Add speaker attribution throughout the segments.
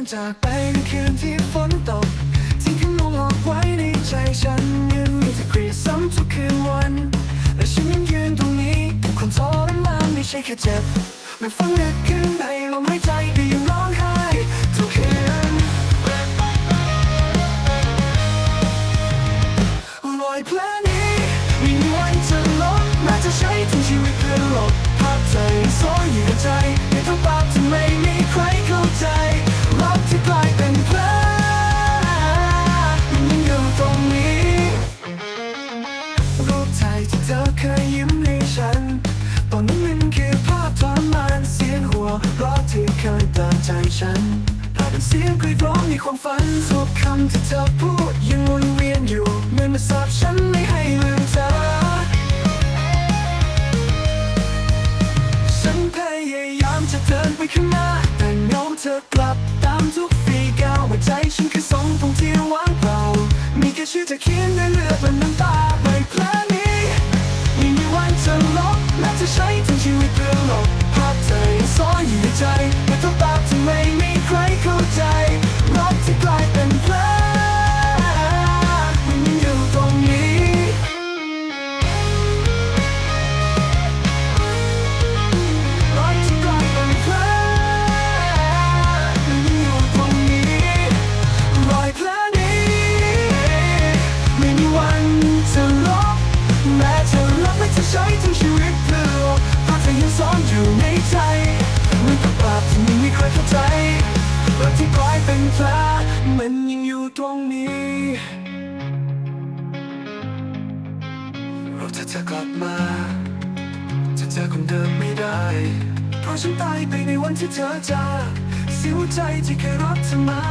Speaker 1: อนจากไปในคืนที่ฝนตกทิ้งที่มองหลอกไว้ในใจฉันยังมีแต่กรีซ้ำทุกคืนวัน และฉันยังยืนตรงนี้คนทรมานไม่ใช่แค่เจ็บไม่ฟังเด็กขึ้นในลมหายใจ ที่เคยเตือนใจฉันภาพเป็นเสียงกรีดร้องในความฝันทุกคำที่เธอพูดยังวนเวียนอยู่เหมือนมาสาบฉันไม่ให้ลืมเธอฉันพยายามจะเดินไปข้างหน้า แต่เงาเธอกลับตามทุกฝีก้าวหัวใจฉันคือสองตรงที่ว่างเปล่า มีแค่ชื่อเธอเขียนด้วยเลือดและ ตรงนี้ เราจะจะกลับมาจะเจอคนเดิมไม่ได้ เพราะฉันตายไปในวันที่เธอจากเสียหัวใจที่เคยรักเธอมา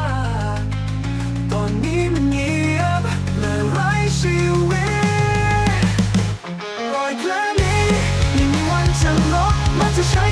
Speaker 1: ตอนนี้มันเงียบและไร้ชีวิตรอยแผลนี้ยังมีวันจะลบมันจะใช้